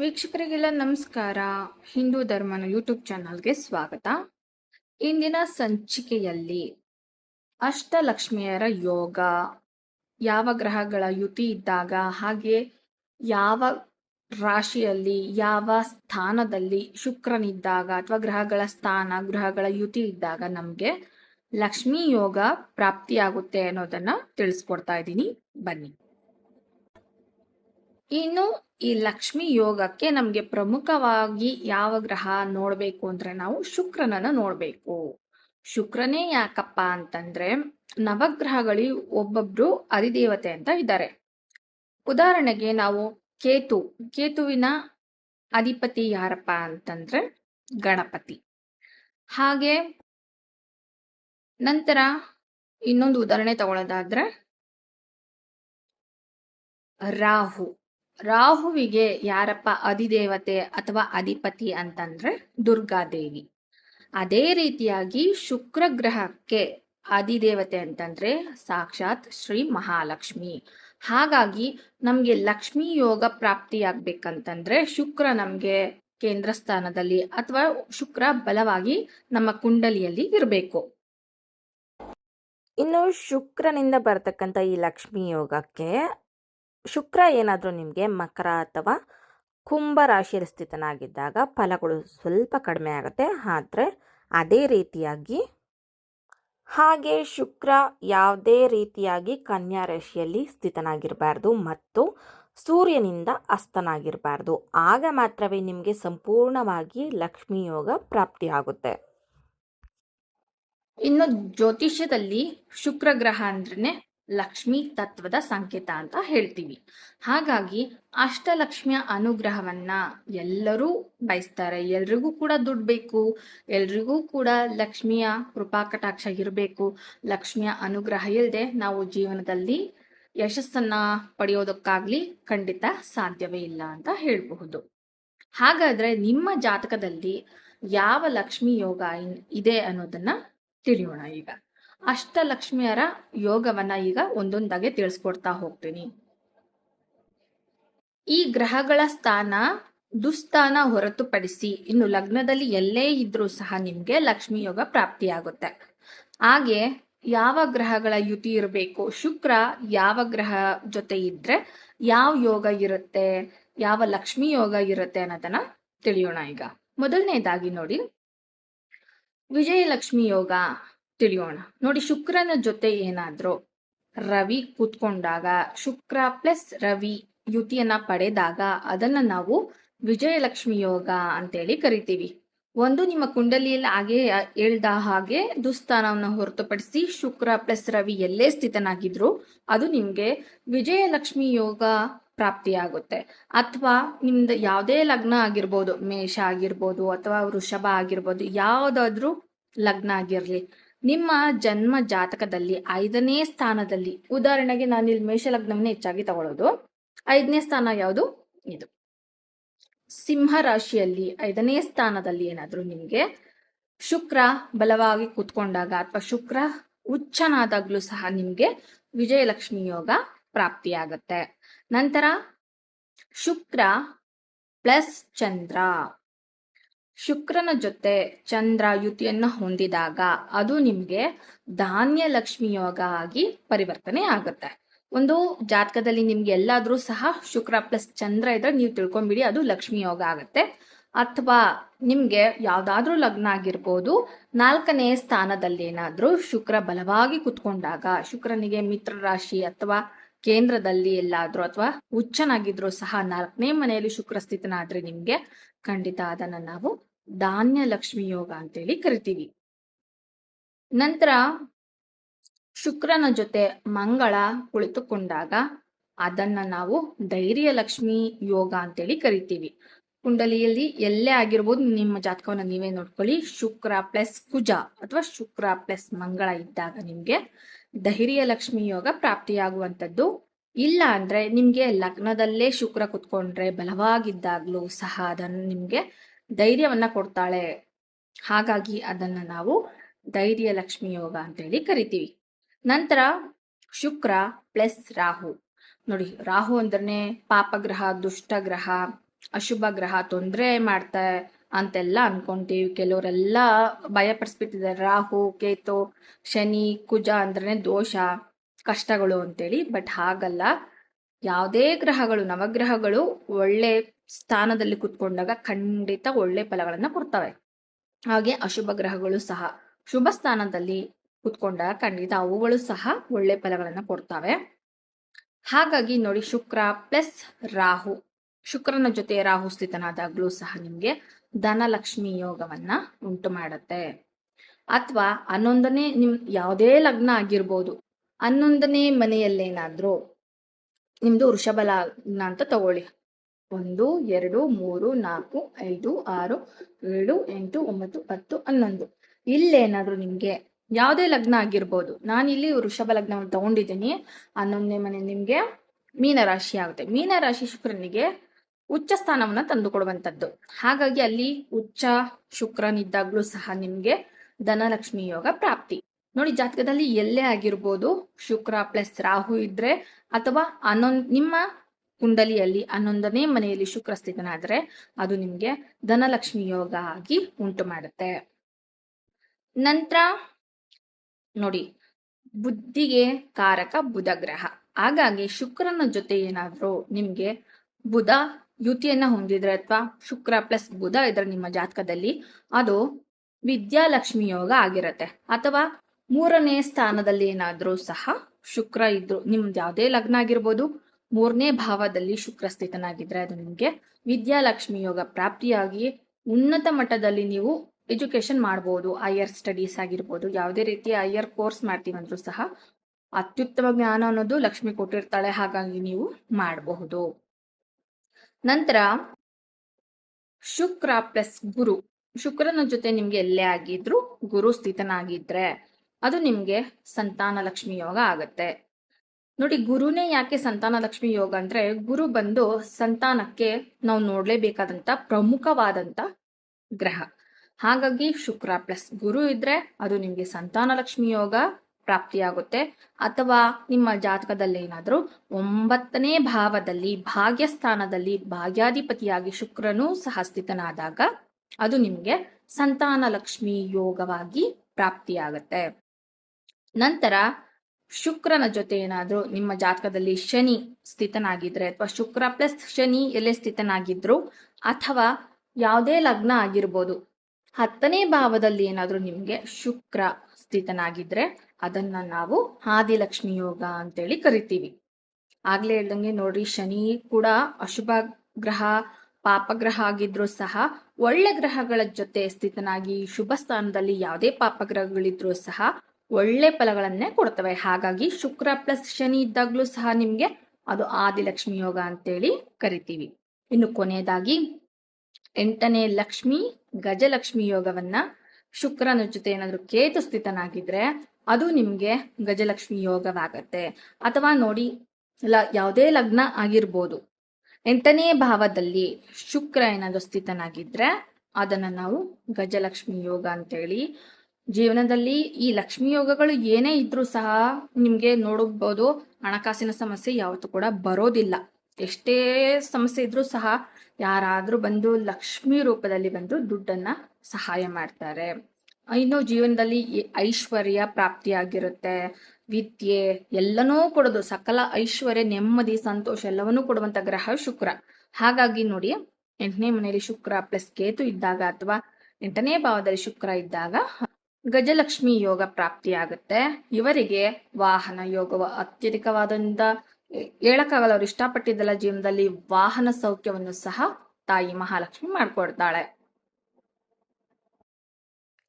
ವೀಕ್ಷಕರಿಗೆಲ್ಲ ನಮಸ್ಕಾರ. ಹಿಂದೂ ಧರ್ಮನ ಯೂಟ್ಯೂಬ್ ಚಾನಲ್ಗೆ ಸ್ವಾಗತ. ಇಂದಿನ ಸಂಚಿಕೆಯಲ್ಲಿ ಅಷ್ಟಲಕ್ಷ್ಮಿಯರ ಯೋಗ, ಯಾವ ಗ್ರಹಗಳ ಯುತಿ ಇದ್ದಾಗ, ಹಾಗೆ ಯಾವ ರಾಶಿಯಲ್ಲಿ, ಯಾವ ಸ್ಥಾನದಲ್ಲಿ ಶುಕ್ರನಿದ್ದಾಗ ಅಥವಾ ಗ್ರಹಗಳ ಸ್ಥಾನ, ಗ್ರಹಗಳ ಯುತಿ ಇದ್ದಾಗ ನಮಗೆ ಲಕ್ಷ್ಮೀ ಯೋಗ ಪ್ರಾಪ್ತಿಯಾಗುತ್ತೆ ಅನ್ನೋದನ್ನ ತಿಳಿಸ್ಕೊಡ್ತಾ ಇದ್ದೀನಿ. ಬನ್ನಿ. ಇನ್ನು ಈ ಲಕ್ಷ್ಮಿ ಯೋಗಕ್ಕೆ ನಮಗೆ ಪ್ರಮುಖವಾಗಿ ಯಾವ ಗ್ರಹ ನೋಡ್ಬೇಕು ಅಂದ್ರೆ ನಾವು ಶುಕ್ರನನ್ನ ನೋಡ್ಬೇಕು. ಶುಕ್ರನೇ ಯಾಕಪ್ಪ ಅಂತಂದ್ರೆ ನವಗ್ರಹಗಳಿ ಒಬ್ಬೊಬ್ರು ಅಧಿದೇವತೆ ಅಂತ ಇದ್ದಾರೆ. ಉದಾಹರಣೆಗೆ ನಾವು ಕೇತು, ಕೇತುವಿನ ಅಧಿಪತಿ ಯಾರಪ್ಪ ಅಂತಂದ್ರೆ ಗಣಪತಿ. ಹಾಗೆ ನಂತರ ಇನ್ನೊಂದು ಉದಾಹರಣೆ ತಗೊಳ್ಳೋದಾದ್ರೆ ರಾಹು. ರಾಹುವಿಗೆ ಯಾರಪ್ಪ ಅಧಿದೇವತೆ ಅಥವಾ ಅಧಿಪತಿ ಅಂತಂದ್ರೆ ದುರ್ಗಾದೇವಿ. ಅದೇ ರೀತಿಯಾಗಿ ಶುಕ್ರ ಗ್ರಹಕ್ಕೆ ಅಧಿದೇವತೆ ಅಂತಂದ್ರೆ ಸಾಕ್ಷಾತ್ ಶ್ರೀ ಮಹಾಲಕ್ಷ್ಮಿ. ಹಾಗಾಗಿ ನಮ್ಗೆ ಲಕ್ಷ್ಮಿ ಯೋಗ ಪ್ರಾಪ್ತಿಯಾಗ್ಬೇಕಂತಂದ್ರೆ ಶುಕ್ರ ನಮ್ಗೆ ಕೇಂದ್ರ ಸ್ಥಾನದಲ್ಲಿ ಅಥವಾ ಶುಕ್ರ ಬಲವಾಗಿ ನಮ್ಮ ಕುಂಡಲಿಯಲ್ಲಿ ಇರಬೇಕು. ಇನ್ನು ಶುಕ್ರನಿಂದ ಬರತಕ್ಕಂಥ ಈ ಲಕ್ಷ್ಮಿ ಯೋಗಕ್ಕೆ ಶುಕ್ರ ಏನಾದರೂ ನಿಮಗೆ ಮಕರ ಅಥವಾ ಕುಂಭ ರಾಶಿಯಲ್ಲಿ ಸ್ಥಿತನಾಗಿದ್ದಾಗ ಫಲಗಳು ಸ್ವಲ್ಪ ಕಡಿಮೆ ಆಗುತ್ತೆ. ಆದರೆ ಅದೇ ರೀತಿಯಾಗಿ ಹಾಗೆ ಶುಕ್ರ ಯಾವುದೇ ರೀತಿಯಾಗಿ ಕನ್ಯಾ ರಾಶಿಯಲ್ಲಿ ಸ್ಥಿತನಾಗಿರಬಾರ್ದು ಮತ್ತು ಸೂರ್ಯನಿಂದ ಅಸ್ತನಾಗಿರಬಾರ್ದು. ಆಗ ಮಾತ್ರವೇ ನಿಮಗೆ ಸಂಪೂರ್ಣವಾಗಿ ಲಕ್ಷ್ಮಿ ಯೋಗ ಪ್ರಾಪ್ತಿಯಾಗುತ್ತೆ. ಇನ್ನು ಜ್ಯೋತಿಷ್ಯದಲ್ಲಿ ಶುಕ್ರ ಗ್ರಹ ಅಂದ್ರೆ ಲಕ್ಷ್ಮಿ ತತ್ವದ ಸಂಕೇತ ಅಂತ ಹೇಳ್ತೀವಿ. ಹಾಗಾಗಿ ಅಷ್ಟಲಕ್ಷ್ಮಿಯ ಅನುಗ್ರಹವನ್ನ ಎಲ್ಲರೂ ಬಯಸ್ತಾರೆ. ಎಲ್ರಿಗೂ ಕೂಡ ದುಡ್ಡು ಬೇಕು. ಎಲ್ರಿಗೂ ಕೂಡ ಲಕ್ಷ್ಮಿಯ ಕೃಪಾ ಕಟಾಕ್ಷ ಇರಬೇಕು. ಲಕ್ಷ್ಮಿಯ ಅನುಗ್ರಹ ಇಲ್ಲದೆ ನಾವು ಜೀವನದಲ್ಲಿ ಯಶಸ್ಸನ್ನ ಪಡೆಯೋದಕ್ಕಾಗ್ಲಿ ಖಂಡಿತ ಸಾಧ್ಯವೇ ಇಲ್ಲ ಅಂತ ಹೇಳಬಹುದು. ಹಾಗಾದ್ರೆ ನಿಮ್ಮ ಜಾತಕದಲ್ಲಿ ಯಾವ ಲಕ್ಷ್ಮಿ ಯೋಗ ಇದೆ ಅನ್ನೋದನ್ನ ತಿಳಿಯೋಣ ಈಗ. ಅಷ್ಟಲಕ್ಷ್ಮಿಯರ ಯೋಗವನ್ನ ಈಗ ಒಂದೊಂದಾಗೆ ತಿಳಿಸ್ಕೊಡ್ತಾ ಹೋಗ್ತೀನಿ. ಈ ಗ್ರಹಗಳ ಸ್ಥಾನ ದುಸ್ಥಾನ ಹೊರತುಪಡಿಸಿ ಇನ್ನು ಲಗ್ನದಲ್ಲಿ ಎಲ್ಲೇ ಇದ್ರೂ ಸಹ ನಿಮ್ಗೆ ಲಕ್ಷ್ಮಿ ಯೋಗ ಪ್ರಾಪ್ತಿಯಾಗುತ್ತೆ. ಹಾಗೆ ಯಾವ ಗ್ರಹಗಳ ಯುತಿ ಇರಬೇಕು, ಶುಕ್ರ ಯಾವ ಗ್ರಹ ಜೊತೆ ಇದ್ರೆ ಯಾವ ಯೋಗ ಇರುತ್ತೆ, ಯಾವ ಲಕ್ಷ್ಮಿ ಯೋಗ ಇರುತ್ತೆ ಅನ್ನೋದನ್ನ ತಿಳಿಯೋಣ ಈಗ. ಮೊದಲನೇದಾಗಿ ನೋಡಿ. ವಿಜಯಲಕ್ಷ್ಮಿ ಯೋಗ ತಿಳಿಯೋಣ. ನೋಡಿ ಶುಕ್ರನ ಜೊತೆ ಏನಾದ್ರೂ ರವಿ ಕೂತ್ಕೊಂಡಾಗ, ಶುಕ್ರ ಪ್ಲಸ್ ರವಿ ಯುತಿಯನ್ನ ಪಡೆದಾಗ ಅದನ್ನ ನಾವು ವಿಜಯಲಕ್ಷ್ಮಿ ಯೋಗ ಅಂತೇಳಿ ಕರಿತೀವಿ. ಒಂದು ನಿಮ್ಮ ಕುಂಡಲಿಯಲ್ಲಿ ಹಾಗೆ ಹೇಳ್ದ ಹಾಗೆ ದುಸ್ಥಾನವನ್ನು ಹೊರತುಪಡಿಸಿ ಶುಕ್ರ ಪ್ಲಸ್ ರವಿ ಎಲ್ಲೇ ಸ್ಥಿತನಾಗಿದ್ರು, ಅದು ನಿಮ್ಗೆ ವಿಜಯಲಕ್ಷ್ಮಿ ಯೋಗ ಪ್ರಾಪ್ತಿಯಾಗುತ್ತೆ. ಅಥವಾ ನಿಮ್ದು ಯಾವುದೇ ಲಗ್ನ ಆಗಿರ್ಬೋದು, ಮೇಷ ಆಗಿರ್ಬೋದು ಅಥವಾ ವೃಷಭ ಆಗಿರ್ಬೋದು, ಯಾವುದಾದ್ರೂ ಲಗ್ನ ಆಗಿರ್ಲಿ. ನಿಮ್ಮ ಜನ್ಮ ಜಾತಕದಲ್ಲಿ ಐದನೇ ಸ್ಥಾನದಲ್ಲಿ, ಉದಾಹರಣೆಗೆ ನಾನು ಇಲ್ಲಿ ಮೇಷ ಲಗ್ನವನ್ನೇ ಹೆಚ್ಚಾಗಿ ತಗೊಳ್ಳೋದು ಐದನೇ ಸ್ಥಾನ ಯಾವುದು? ಇದು. ಸಿಂಹ ರಾಶಿಯಲ್ಲಿ ಐದನೇ ಸ್ಥಾನದಲ್ಲಿ ಏನಾದರೂ ನಿಮಗೆ ಶುಕ್ರ ಬಲವಾಗಿ ಕೂತ್ಕೊಂಡಾಗ ಅಥವಾ ಶುಕ್ರ ಉಚ್ಚನಾದಾಗ್ಲೂ ಸಹ ನಿಮ್ಗೆ ವಿಜಯಲಕ್ಷ್ಮಿ ಯೋಗ ಪ್ರಾಪ್ತಿಯಾಗತ್ತೆ. ನಂತರ ಶುಕ್ರ ಪ್ಲಸ್ ಚಂದ್ರ. ಶುಕ್ರನ ಜೊತೆ ಚಂದ್ರ ಯುತಿಯನ್ನು ಹೊಂದಿದಾಗ ಅದು ನಿಮಗೆ ಧಾನ್ಯ ಲಕ್ಷ್ಮಿ ಯೋಗ ಆಗಿ ಪರಿವರ್ತನೆ ಆಗುತ್ತೆ. ಒಂದು ಜಾತಕದಲ್ಲಿ ನಿಮ್ಗೆ ಎಲ್ಲಾದ್ರೂ ಸಹ ಶುಕ್ರ ಪ್ಲಸ್ ಚಂದ್ರ ಇದ್ರೆ ನೀವು ತಿಳ್ಕೊಂಬಿಡಿ, ಅದು ಲಕ್ಷ್ಮಿ ಯೋಗ ಆಗುತ್ತೆ. ಅಥವಾ ನಿಮ್ಗೆ ಯಾವ್ದಾದ್ರೂ ಲಗ್ನ ಆಗಿರ್ಬೋದು, ನಾಲ್ಕನೇ ಸ್ಥಾನದಲ್ಲಿ ಏನಾದ್ರೂ ಶುಕ್ರ ಬಲವಾಗಿ ಕುತ್ಕೊಂಡಾಗ, ಶುಕ್ರನಿಗೆ ಮಿತ್ರ ರಾಶಿ ಅಥವಾ ಕೇಂದ್ರದಲ್ಲಿ ಎಲ್ಲಾದ್ರೂ ಅಥವಾ ಹುಚ್ಚನಾಗಿದ್ರು ಸಹ ನಾಲ್ಕನೇ ಮನೆಯಲ್ಲಿ ಶುಕ್ರ ಸ್ಥಿತನಾದ್ರೆ ನಿಮ್ಗೆ ಖಂಡಿತ ಅದನ್ನ ನಾವು ಧಾನ್ಯ ಲಕ್ಷ್ಮಿ ಯೋಗ ಅಂತೇಳಿ ಕರಿತೀವಿ. ನಂತರ ಶುಕ್ರನ ಜೊತೆ ಮಂಗಳ ಕುಳಿತುಕೊಂಡಾಗ ಅದನ್ನ ನಾವು ಧೈರ್ಯ ಲಕ್ಷ್ಮಿ ಯೋಗ ಅಂತೇಳಿ ಕರಿತೀವಿ. ಕುಂಡಲಿಯಲ್ಲಿ ಎಲ್ಲೇ ಆಗಿರ್ಬೋದು ನಿಮ್ಮ ಜಾತಕವನ್ನ ನೀವೇ ನೋಡ್ಕೊಳ್ಳಿ. ಶುಕ್ರ ಪ್ಲಸ್ ಕುಜ ಅಥವಾ ಶುಕ್ರ ಪ್ಲಸ್ ಮಂಗಳ ಇದ್ದಾಗ ನಿಮ್ಗೆ ಧೈರ್ಯ ಲಕ್ಷ್ಮಿ ಯೋಗ ಪ್ರಾಪ್ತಿಯಾಗುವಂಥದ್ದು. ಇಲ್ಲ ಅಂದ್ರೆ ನಿಮ್ಗೆ ಲಗ್ನದಲ್ಲೇ ಶುಕ್ರ ಕುತ್ಕೊಂಡ್ರೆ ಬಲವಾಗಿದ್ದಾಗ್ಲೂ ಸಹ ಅದನ್ನು ನಿಮ್ಗೆ ಧೈರ್ಯವನ್ನ ಕೊಡ್ತಾಳೆ. ಹಾಗಾಗಿ ಅದನ್ನ ನಾವು ಧೈರ್ಯ ಲಕ್ಷ್ಮಿ ಯೋಗ ಅಂತೇಳಿ ಕರಿತೀವಿ. ನಂತರ ಶುಕ್ರ ಪ್ಲಸ್ ರಾಹು. ನೋಡಿ, ರಾಹು ಅಂದ್ರೆ ಪಾಪಗ್ರಹ, ದುಷ್ಟಗ್ರಹ ಅಶುಭ ಗ್ರಹ ತೊಂದರೆ ಮಾಡ್ತಾ ಅಂತೆಲ್ಲ ಅನ್ಕೊಂತೀವಿ. ಕೆಲವರೆಲ್ಲ ಭಯ ಪಡಿಸ್ಬಿಟ್ಟಿದ್ದಾರೆ ರಾಹು, ಕೇತು, ಶನಿ, ಕುಜ ಅಂದ್ರೆ ದೋಷ, ಕಷ್ಟಗಳು ಅಂತೇಳಿ. ಬಟ್ ಹಾಗಲ್ಲ. ಯಾವುದೇ ಗ್ರಹಗಳು, ನವಗ್ರಹಗಳು ಒಳ್ಳೆ ಸ್ಥಾನದಲ್ಲಿ ಕುತ್ಕೊಂಡಾಗ ಖಂಡಿತ ಒಳ್ಳೆ ಫಲಗಳನ್ನ ಕೊಡ್ತವೆ. ಹಾಗೆ ಅಶುಭ ಗ್ರಹಗಳು ಸಹ ಶುಭ ಸ್ಥಾನದಲ್ಲಿ ಕುತ್ಕೊಂಡಾಗ ಖಂಡಿತ ಅವುಗಳು ಸಹ ಒಳ್ಳೆ ಫಲಗಳನ್ನ ಕೊಡ್ತವೆ. ಹಾಗಾಗಿ ನೋಡಿ ಶುಕ್ರ ಪ್ಲಸ್ ರಾಹು, ಶುಕ್ರನ ಜೊತೆ ರಾಹು ಸ್ಥಿತನಾದಾಗ್ಲೂ ಸಹ ನಿಮ್ಗೆ ಧನಲಕ್ಷ್ಮಿ ಯೋಗವನ್ನ ಉಂಟು ಮಾಡುತ್ತೆ. ಅಥವಾ ಹನ್ನೊಂದನೇ ನಿಮ್ ಯಾವುದೇ ಲಗ್ನ ಆಗಿರ್ಬೋದು, ಹನ್ನೊಂದನೇ ಮನೆಯಲ್ಲೇನಾದ್ರೂ ನಿಮ್ದು ವೃಷಭ ಲಗ್ನ ಅಂತ ತಗೊಳ್ಳಿ. ಒಂದು, ಎರಡು, ಮೂರು, ನಾಲ್ಕು, ಐದು, ಆರು, ಏಳು, ಎಂಟು, ಒಂಬತ್ತು, ಹತ್ತು, ಹನ್ನೊಂದು. ಇಲ್ಲೇನಾದ್ರೂ ನಿಮ್ಗೆ ಯಾವುದೇ ಲಗ್ನ ಆಗಿರ್ಬೋದು, ನಾನಿಲ್ಲಿ ವೃಷಭ ಲಗ್ನ ತಗೊಂಡಿದ್ದೀನಿ. ಹನ್ನೊಂದನೇ ಮನೆ ನಿಮ್ಗೆ ಮೀನರಾಶಿ ಆಗುತ್ತೆ. ಮೀನರಾಶಿ ಶುಕ್ರನಿಗೆ ಉಚ್ಚ ಸ್ಥಾನವನ್ನ ತಂದು ಕೊಡುವಂಥದ್ದು ಹಾಗಾಗಿ ಅಲ್ಲಿ ಉಚ್ಚ ಶುಕ್ರನಿದ್ದಾಗಲೂ ಸಹ ನಿಮ್ಗೆ ಧನಲಕ್ಷ್ಮಿ ಯೋಗ ಪ್ರಾಪ್ತಿ. ನೋಡಿ, ಜಾತಕದಲ್ಲಿ ಎಲ್ಲೇ ಆಗಿರ್ಬೋದು, ಶುಕ್ರ ಪ್ಲಸ್ ರಾಹು ಇದ್ರೆ ಅಥವಾ ಹನ್ನೊಂದ್, ನಿಮ್ಮ ಕುಂಡಲಿಯಲ್ಲಿ, ಹನ್ನೊಂದನೇ ಮನೆಯಲ್ಲಿ ಶುಕ್ರ ಸ್ಥಿತನಾದ್ರೆ ಅದು ನಿಮ್ಗೆ ಧನಲಕ್ಷ್ಮಿ ಯೋಗ ಆಗಿ ಉಂಟು ಮಾಡುತ್ತೆ. ನಂತರ ನೋಡಿ, ಬುದ್ಧಿಗೆ ಕಾರಕ ಬುಧ ಗ್ರಹ ಹಾಗಾಗಿ ಶುಕ್ರನ ಜೊತೆ ಏನಾದ್ರೂ ನಿಮ್ಗೆ ಬುಧ ಯುತಿಯನ್ನ ಹೊಂದಿದ್ರೆ ಅಥವಾ ಶುಕ್ರ ಪ್ಲಸ್ ಬುಧ ಇದ್ರೆ ನಿಮ್ಮ ಜಾತಕದಲ್ಲಿ ಅದು ವಿದ್ಯಾಲಕ್ಷ್ಮಿ ಯೋಗ ಆಗಿರತ್ತೆ. ಅಥವಾ ಮೂರನೇ ಸ್ಥಾನದಲ್ಲಿ ಏನಾದ್ರೂ ಸಹ ಶುಕ್ರ ಇದ್ರು, ನಿಮ್ದು ಯಾವುದೇ ಲಗ್ನ ಆಗಿರ್ಬೋದು, ಮೂರನೇ ಭಾವದಲ್ಲಿ ಶುಕ್ರ ಸ್ಥಿತನಾಗಿದ್ರೆ ಅದು ನಿಮಗೆ ವಿದ್ಯಾಲಕ್ಷ್ಮಿ ಯೋಗ ಪ್ರಾಪ್ತಿಯಾಗಿ ಉನ್ನತ ಮಟ್ಟದಲ್ಲಿ ನೀವು ಎಜುಕೇಶನ್ ಮಾಡ್ಬೋದು ಹೈಯರ್ ಸ್ಟಡೀಸ್ ಆಗಿರ್ಬೋದು, ಯಾವುದೇ ರೀತಿಯ ಹೈಯರ್ ಕೋರ್ಸ್ ಮಾಡ್ತೀವಂದ್ರೂ ಸಹ ಅತ್ಯುತ್ತಮ ಜ್ಞಾನ ಅನ್ನೋದು ಲಕ್ಷ್ಮಿ ಕೊಟ್ಟಿರ್ತಾಳೆ, ಹಾಗಾಗಿ ನೀವು ಮಾಡಬಹುದು. ನಂತರ ಶುಕ್ರ ಪ್ಲಸ್ ಗುರು, ಶುಕ್ರನ ಜೊತೆ ನಿಮ್ಗೆ ಎಲ್ಲೇ ಆಗಿದ್ರು ಗುರು ಸ್ಥಿತನಾಗಿದ್ರೆ ಅದು ನಿಮ್ಗೆ ಸಂತಾನ ಲಕ್ಷ್ಮಿ ಯೋಗ ಆಗತ್ತೆ. ನೋಡಿ, ಗುರುನೇ ಯಾಕೆ ಸಂತಾನ ಲಕ್ಷ್ಮಿ ಯೋಗ ಅಂದ್ರೆ ಗುರು ಬಂದು ಸಂತಾನಕ್ಕೆ ನಾವು ನೋಡ್ಲೇಬೇಕಾದಂತ ಪ್ರಮುಖವಾದಂತ ಗ್ರಹ. ಹಾಗಾಗಿ ಶುಕ್ರ ಪ್ಲಸ್ ಗುರು ಇದ್ರೆ ಅದು ನಿಮ್ಗೆ ಸಂತಾನ ಲಕ್ಷ್ಮಿ ಯೋಗ ಪ್ರಾಪ್ತಿಯಾಗುತ್ತೆ. ಅಥವಾ ನಿಮ್ಮ ಜಾತಕದಲ್ಲಿ ಏನಾದರೂ ಒಂಬತ್ತನೇ ಭಾವದಲ್ಲಿ, ಭಾಗ್ಯಸ್ಥಾನದಲ್ಲಿ ಭಾಗ್ಯಾಧಿಪತಿಯಾಗಿ ಶುಕ್ರನೂ ಸಹ ಸ್ಥಿತನಾದಾಗ ಅದು ನಿಮ್ಗೆ ಸಂತಾನ ಲಕ್ಷ್ಮಿ ಯೋಗವಾಗಿ ಪ್ರಾಪ್ತಿಯಾಗತ್ತೆ. ನಂತರ ಶುಕ್ರನ ಜೊತೆ ಏನಾದರೂ ನಿಮ್ಮ ಜಾತಕದಲ್ಲಿ ಶನಿ ಸ್ಥಿತನಾಗಿದ್ರೆ ಅಥವಾ ಶುಕ್ರ ಪ್ಲಸ್ ಶನಿ ಎಲ್ಲೇ ಸ್ಥಿತನಾಗಿದ್ರು ಅಥವಾ ಯಾವುದೇ ಲಗ್ನ ಆಗಿರ್ಬೋದು, ಹತ್ತನೇ ಭಾವದಲ್ಲಿ ಏನಾದರೂ ನಿಮಗೆ ಶುಕ್ರ ಸ್ಥಿತನಾಗಿದ್ರೆ ಅದನ್ನ ನಾವು ಆದಿಲಕ್ಷ್ಮಿ ಯೋಗ ಅಂತೇಳಿ ಕರಿತೀವಿ. ಆಗ್ಲೇ ಹೇಳ್ದಂಗೆ ನೋಡ್ರಿ, ಶನಿ ಕೂಡ ಅಶುಭ ಗ್ರಹ ಪಾಪಗ್ರಹ ಆಗಿದ್ರು ಸಹ ಒಳ್ಳೆ ಗ್ರಹಗಳ ಜೊತೆ ಸ್ಥಿತನಾಗಿ ಶುಭ ಸ್ಥಾನದಲ್ಲಿ ಯಾವುದೇ ಪಾಪಗ್ರಹಗಳಿದ್ರು ಸಹ ಒಳ್ಳೆ ಫಲಗಳನ್ನೇ ಕೊಡ್ತವೆ. ಹಾಗಾಗಿ ಶುಕ್ರ ಪ್ಲಸ್ ಶನಿ ಇದ್ದಾಗ್ಲೂ ಸಹ ನಿಮ್ಗೆ ಅದು ಆದಿಲಕ್ಷ್ಮಿ ಯೋಗ ಅಂತೇಳಿ ಕರಿತೀವಿ. ಇನ್ನು ಕೊನೆಯದಾಗಿ ಎಂಟನೇ ಲಕ್ಷ್ಮಿ ಗಜಲಕ್ಷ್ಮಿ ಯೋಗವನ್ನ ಶುಕ್ರನ ಜೊತೆ ಏನಾದ್ರೂ ಕೇತು ಸ್ಥಿತನಾಗಿದ್ರೆ ಅದು ನಿಮ್ಗೆ ಗಜಲಕ್ಷ್ಮಿ ಯೋಗವಾಗತ್ತೆ. ಅಥವಾ ನೋಡಿ, ಲ, ಯಾವುದೇ ಲಗ್ನ ಆಗಿರ್ಬೋದು. ಎಂಟನೇ ಭಾವದಲ್ಲಿ ಶುಕ್ರ ಏನಾದ್ರೂ ಸ್ಥಿತನಾಗಿದ್ರೆ ಅದನ್ನ ನಾವು ಗಜಲಕ್ಷ್ಮಿ ಯೋಗ ಅಂತೇಳಿ ಜೀವನದಲ್ಲಿ ಈ ಲಕ್ಷ್ಮಿ ಯೋಗಗಳು ಏನೇ ಇದ್ರೂ ಸಹ ನಿಮ್ಗೆ ನೋಡಬಹುದು ಹಣಕಾಸಿನ ಸಮಸ್ಯೆ ಯಾವತ್ತೂ ಕೂಡ ಬರೋದಿಲ್ಲ. ಎಷ್ಟೇ ಸಮಸ್ಯೆ ಇದ್ರೂ ಸಹ ಯಾರಾದ್ರೂ ಬಂದು ಲಕ್ಷ್ಮಿ ರೂಪದಲ್ಲಿ ಬಂದು ದುಡ್ಡನ್ನ ಸಹಾಯ ಮಾಡ್ತಾರೆ. ಇನ್ನು ಜೀವನದಲ್ಲಿ ಐಶ್ವರ್ಯ ಐಶ್ವರ್ಯ ಪ್ರಾಪ್ತಿಯಾಗಿರುತ್ತೆ ವಿದ್ಯೆ ಎಲ್ಲನೂ ಕೊಡೋದು, ಸಕಲ ಐಶ್ವರ್ಯ, ನೆಮ್ಮದಿ, ಸಂತೋಷ ಎಲ್ಲವನ್ನೂ ಕೊಡುವಂತ ಗ್ರಹ ಶುಕ್ರ. ಹಾಗಾಗಿ ನೋಡಿ, ಎಂಟನೇ ಮನೆಯಲ್ಲಿ ಶುಕ್ರ ಪ್ಲಸ್ ಕೇತು ಇದ್ದಾಗ ಅಥವಾ ಎಂಟನೇ ಭಾವದಲ್ಲಿ ಶುಕ್ರ ಇದ್ದಾಗ ಗಜಲಕ್ಷ್ಮಿ ಯೋಗ ಪ್ರಾಪ್ತಿಯಾಗುತ್ತೆ. ಇವರಿಗೆ ವಾಹನ ಯೋಗವ ಅತ್ಯಧಿಕವಾದಂತ ಹೇಳಕ್ಕಾಗಲ್ಲ ಅವ್ರು ಇಷ್ಟಪಟ್ಟಿದ್ದಲ್ಲ ಜೀವನದಲ್ಲಿ ವಾಹನ ಸೌಖ್ಯವನ್ನು ಸಹ ತಾಯಿ ಮಹಾಲಕ್ಷ್ಮಿ ಮಾಡ್ಕೊಡ್ತಾಳೆ.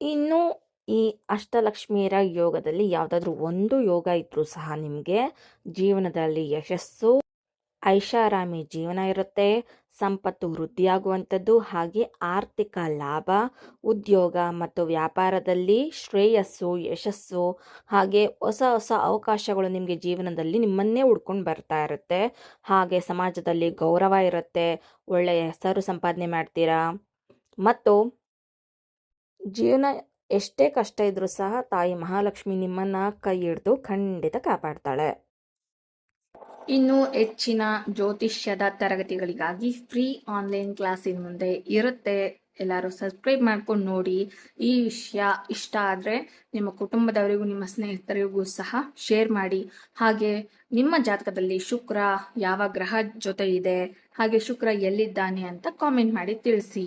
ಇನ್ನು ಈ ಅಷ್ಟಲಕ್ಷ್ಮಿಯರ ಯೋಗದಲ್ಲಿ ಯಾವುದಾದ್ರೂ ಒಂದು ಯೋಗ ಇದ್ರೂ ಸಹ ನಿಮಗೆ ಜೀವನದಲ್ಲಿ ಯಶಸ್ಸು ಐಷಾರಾಮಿ ಜೀವನ ಇರುತ್ತೆ, ಸಂಪತ್ತು ವೃದ್ಧಿಯಾಗುವಂಥದ್ದು, ಹಾಗೆ ಆರ್ಥಿಕ ಲಾಭ, ಉದ್ಯೋಗ ಮತ್ತು ವ್ಯಾಪಾರದಲ್ಲಿ ಶ್ರೇಯಸ್ಸು, ಯಶಸ್ಸು, ಹಾಗೆ ಹೊಸ ಹೊಸ ಅವಕಾಶಗಳು ನಿಮಗೆ ಜೀವನದಲ್ಲಿ ನಿಮ್ಮನ್ನೇ ಹುಡ್ಕೊಂಡು ಬರ್ತಾ ಇರುತ್ತೆ. ಹಾಗೆ ಸಮಾಜದಲ್ಲಿ ಗೌರವ ಇರುತ್ತೆ ಒಳ್ಳೆಯ ಹೆಸರು ಸಂಪಾದನೆ ಮಾಡ್ತೀರಾ? ಮತ್ತು ಜೀವನ ಎಷ್ಟೇ ಕಷ್ಟ ಇದ್ದರೂ ಸಹ ತಾಯಿ ಮಹಾಲಕ್ಷ್ಮಿ ನಿಮ್ಮನ್ನು ಕೈ ಹಿಡಿದು ಖಂಡಿತ ಕಾಪಾಡ್ತಾಳೆ. ಇನ್ನು ಹೆಚ್ಚಿನ ಜ್ಯೋತಿಷ್ಯದ ತರಗತಿಗಳಿಗಾಗಿ ಫ್ರೀ ಆನ್ಲೈನ್ ಕ್ಲಾಸ್ ಮುಂದೆ ಇರುತ್ತೆ. ಎಲ್ಲರೂ ಸಬ್ಸ್ಕ್ರೈಬ್ ಮಾಡ್ಕೊಂಡು ನೋಡಿ. ಈ ವಿಷಯ ಇಷ್ಟ ಆದರೆ ನಿಮ್ಮ ಕುಟುಂಬದವರಿಗೂ, ನಿಮ್ಮ ಸ್ನೇಹಿತರಿಗೂ ಸಹ ಶೇರ್ ಮಾಡಿ. ಹಾಗೆ ನಿಮ್ಮ ಜಾತಕದಲ್ಲಿ ಶುಕ್ರ ಯಾವ ಗ್ರಹ ಜೊತೆ ಇದೆ? ಹಾಗೆ ಶುಕ್ರ ಎಲ್ಲಿದ್ದಾನೆ ಅಂತ ಕಾಮೆಂಟ್ ಮಾಡಿ ತಿಳಿಸಿ.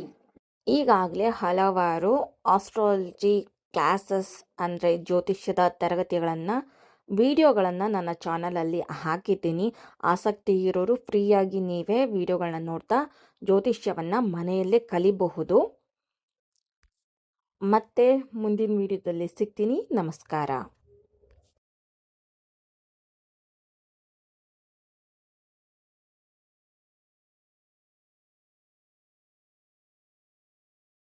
ಈಗಾಗಲೇ ಹಲವಾರು ಆಸ್ಟ್ರಾಲಜಿ ಕ್ಲಾಸಸ್ ಅಂದರೆ ಜ್ಯೋತಿಷ್ಯದ ತರಗತಿಗಳನ್ನು ವಿಡಿಯೋಗಳನ್ನು ನನ್ನ ಚಾನಲಲ್ಲಿ ಹಾಕಿದ್ದೀನಿ. ಆಸಕ್ತಿ ಇರೋರು ಫ್ರೀಯಾಗಿ ನೀವೇ ವಿಡಿಯೋಗಳನ್ನ ನೋಡ್ತಾ ಜ್ಯೋತಿಷ್ಯವನ್ನು ಮನೆಯಲ್ಲೇ ಕಲಿಬಹುದು. ಮತ್ತೆ ಮುಂದಿನ ವಿಡಿಯೋದಲ್ಲಿ ಸಿಗ್ತೀನಿ. ನಮಸ್ಕಾರ.